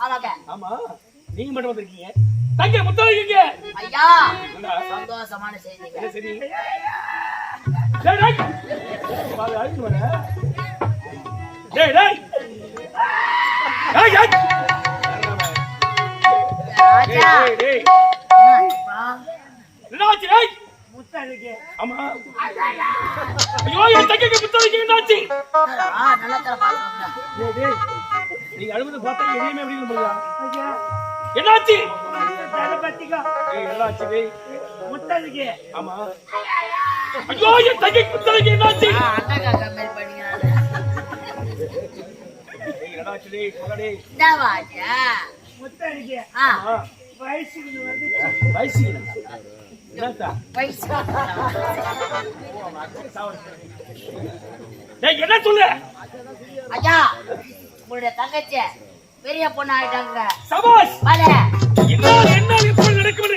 ஆமாங்க ஆமா. நீங்க மட்டும் வந்திருக்கீங்க. தங்க முத்தரைக்கீங்க ஐயா? சந்தோஷமான செய்திங்க என்ன சரி டேய் டேய். பாரு அழுத்து வர டேய் டேய். ராஜா. டேய்? என்னாச்சு டேய். ஆமா. ஐயோ என் தங்கைக்கு என்னாச்சு? ஆ, நல்லா தர பாருங்க டேய். நீங்க அழுவது பார்த்தா எதையுமே அப்படி இல்ல என்னாச்சு? ஏய் என்னாச்சு டேய்? ஆமா. ஐயோ என் தங்கைக்கு முத்தரைக்கு என்னாச்சு? என்னாச்சு டேய்? சொல்ல டேய். என்ன ராஜா ஆ. ஆ வயசு என்னத்தா? வயசு. டேய் என்ன சொல்லு? ஐயா உங்களுடைய தங்கச்சி பெரிய பொண்ணு ஆயிட்டாங்க. சபாஷ்! இன்னும் என்ன இப்போ நடக்குது?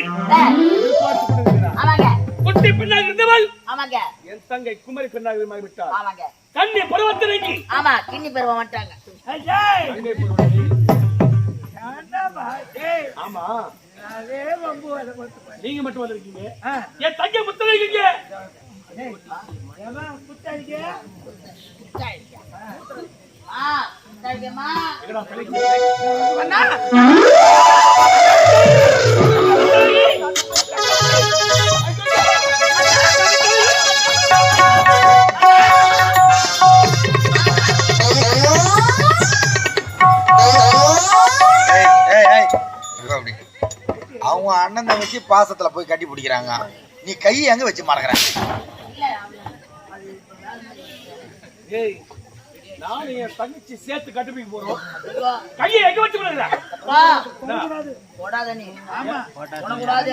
ஆமாங்க. குட்டி பெண்ணாக இருந்தவள்? ஆமாங்க. என் தங்கை குமரி பெண்ணாக மாறிவிட்டார் ஆமாங்க. கண்ணி பருவத்தினைக்கு. ஆமா கிண்ணி பெருவ வந்துட்டாங்க. கண்ணை பருவத்தினை. ஆமா. நீங்க மட்டும் வந்திருக்கீங்க. என் தங்கை முத்தரைக்கீங்க ஆ அவங்க அண்ணன் தங்கச்சி பாசத்துல போய் கட்டி பிடிக்கிறாங்க. நீ கையை எங்க வச்சு மறக்கிற? ஏய் நானும் என் தங்கச்சி சேர்த்து கட்டுப்பிடிக்க போறோம். கையை எங்க வச்சு போடாத. நீ. போடக்கூடாது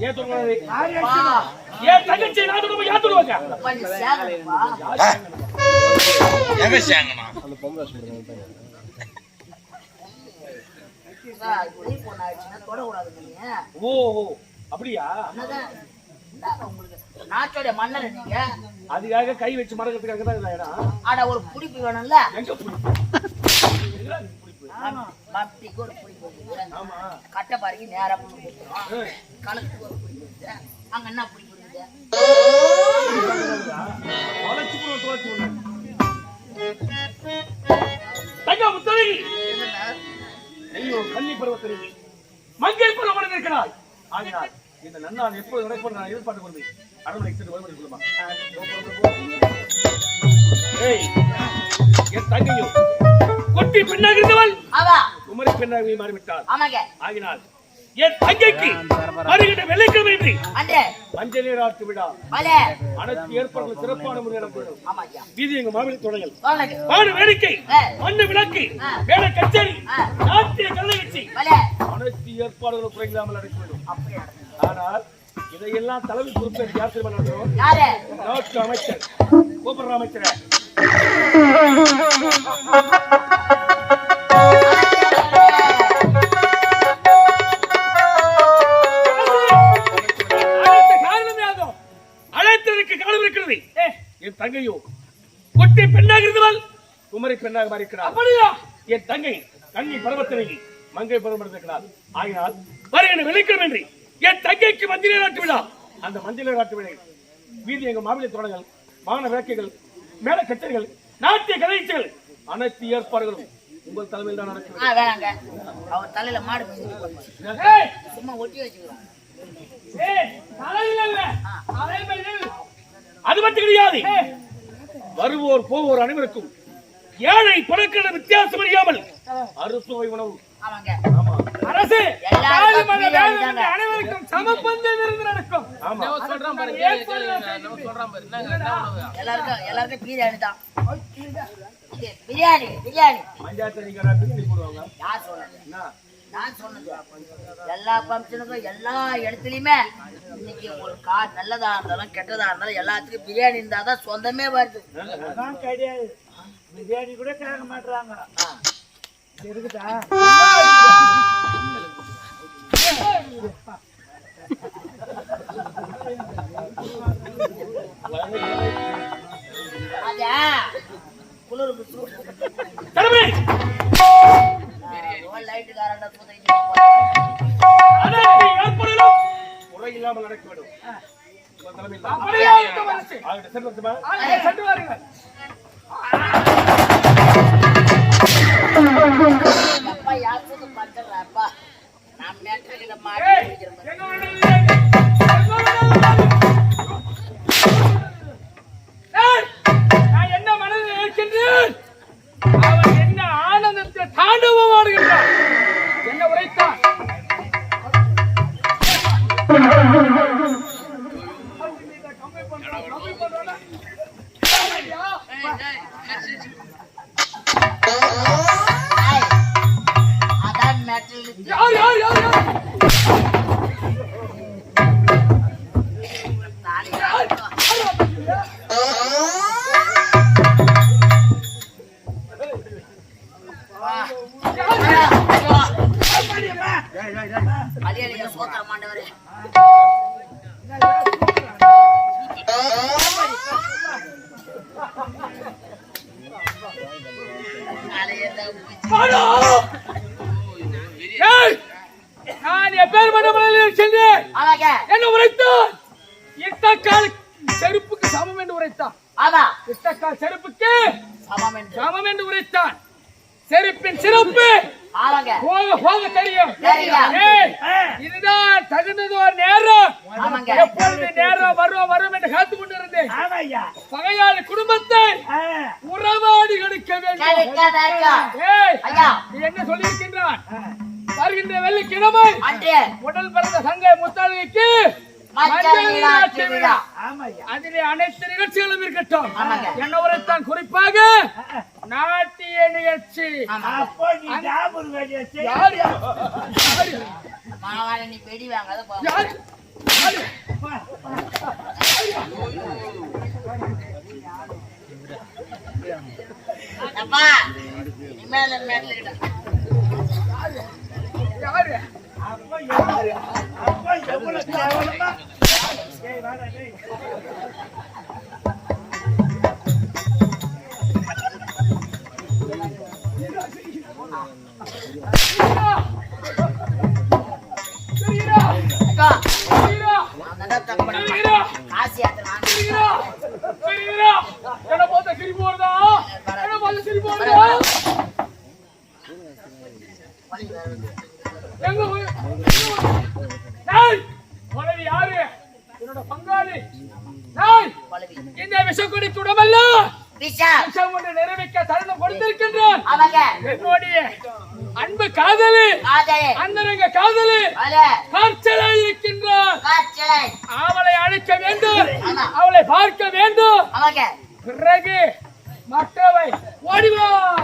ஏன் தொடர்பாது அப்பா, ஏன் தங்கச்சி நான் தொடர்பு ஏன். ஆ? எங்க சேங்கண்ணா தொடக்கூடாது ஓ ஓ, அப்படியா? உங்களுக்கு. நாட்டோட மன்னர் நீங்க? அதுக்காக கை வச்சு மறக்கிறதுக்காக தான் இந்த இடம். ஆனா ஒரு புடிப்பு வேணும்ல? எங்க பிடிப்பு? பிடிப்பு? ஒரு புடிப்பு கட்டை பாருங்க நேரா ஏய், கணக்கு ஒரு புடிப்பு. அங்க என்ன புடிப்பு கன்னி பருவத்தினை மங்கை பருவம் இருக்கிறாய் ஆகினாய் இந்த நன்னாள் எப்போது நடப்பது நான் எதிர்பார்த்து கொண்டு அரண்மனை சென்று வருவதை சொல்லுமா என் தங்கையும் கொட்டி பெண்ணாக இருந்தவள் குமரி பெண்ணாக மாறிவிட்டாள். ஆகினாள் என் தங்கைக்கு வருகின்ற வெள்ளிக்கிழமை மஞ்சள் நீராட்டு விழா வல அனைத்து ஏற்பாடுகள் சிறப்பான முறையில் நடக்கும் வீதி எங்க மாவிளை தொடங்கல் பாடு வேடிக்கை. மண்ணு விளக்கு. வேட கச்சேரி. நாட்டிய கலையச்சி வல அனைத்து ஏற்பாடுகளும் குறையில்லாமல் நடக்க வேண்டும். ஆனால் இதையெல்லாம் தலைமை பொறுப்பேற்று யார் தெரியுமா நடத்துறோம் யாரு? நாட்டு அமைச்சர் கூப்பிடுற அமைச்சரை. என் தங்கையோ கொட்டி பெண்ணாக இருந்தவள் குமரி பெண்ணாக மாறிக்கிறார் அப்படியா? என் தங்கை கண்ணி பருவத்தினை மங்கை பருவம் இருக்கிறார் ஆகினால் வருகிற வெள்ளிக்கிழமை என் தங்கைக்கு மஞ்சள் நாட்டு விழா. அந்த மஞ்சள் நாட்டு விழா வீதி எங்க மாவிளை தொடங்கள் வாகன வேக்கைகள் மேல கச்சேரிகள் நாட்டிய கலைச்சல் அனைத்து ஏற்பாடுகளும் உங்கள் தலைமையில் தான் வேணாங்க. அவர் தலையில மாடு சும்மா ஒட்டி வச்சுக்கிறோம் ஏய், தலையில் அல்ல, தலைமையில். அது மட்டும் கிடையாது. வருவோர் போவோர் அனைவருக்கும் ஏழை பணக்கிற வித்தியாசம் அறியாமல் அறுசுவை உணவு. ஆமாங்க. ஆமா. அரசு. அனைவருக்கும் சமபந்த விருந்து நடக்கும். ஆமா. எல்லாருக்கும் எல்லாருக்கும் பிரியாணி தான். இது பிரியாணி யார் என்ன? நான் சொன்னது. எல்லா ஃபங்க்ஷனுக்கும் எல்லா இடத்துலயுமே இன்னைக்கு ஒரு கா நல்லதா இருந்தாலும் கெட்டதா இருந்தாலும் எல்லாத்துக்கும் பிரியாணி இருந்தா தான் சொந்தமே வருது. கிடையாது. பிரியாணி கூட கேட்க மாட்டாங்க இருக்குதா? குளிருக்கு நடக்க வேண்டும் உங்கள் தலைமையில் தான். அப்படியே இருக்கட்டும் அரசே. ஆகட்டும், சென்று வரட்டுமா? ஆ, சென்று வாருங்கள் அப்பா யாருக்கு பண்றப்பா நான் மேட்ரில மாட்டி sí, sí. நான் எப்பேற்பட்ட மலையில் சென்றேன். என்ன உரைத்தான் இட்டக்கால் செருப்புக்கு சமம் என்று உரைத்தான் ஆமா. இட்டக்கால் செருப்புக்கு சமம் என்று. உரைத்தான் செருப்பின் சிறப்பு ஆமாங்க போக போக தெரியும் இதுதான் தகுந்தது ஒரு நேரம் எப்பொழுது நேரம் வரும் வரும் என்று காத்து கொண்டிருந்தேன் ஆமாய்யா. பகையாளி குடும்பத்தை உறவாடி கணிக்க வேண்டும். கிடைக்காதாக்கா ஏய் ஐயா. நீ என்ன சொல்லியிருக்கின்றான் வருகின்ற வெள்ளிக்கிழமை உடல் பிறந்த சங்க முத்தாளிக்கு அதிலே அனைத்து நிகழ்ச்சிகளும் இருக்கட்டும். ஆமாங்க. என்ன உரைத்தான் குறிப்பாக நாட்டிய நிகழ்ச்சி யார் அப்போ எவ்வளவு கேவலமா எங்க போய்- டேய், உனது யாரு என்னோட பங்காளி டேய், பழவி இந்த விஷக்கொடிக்கு உடமல்ல விஷா. விஷம் ஒன்று நிறைவேற்ற தருணம் கொடுத்திருக்கின்றான். என்னுடைய அன்பு காதலி. அந்தரங்க காதலி. இருக்கின்றான். காய்ச்சலை அவளை அழைக்க வேண்டும். அவளை பார்க்க வேண்டும். பிறகு மற்றவை ஓடிவா.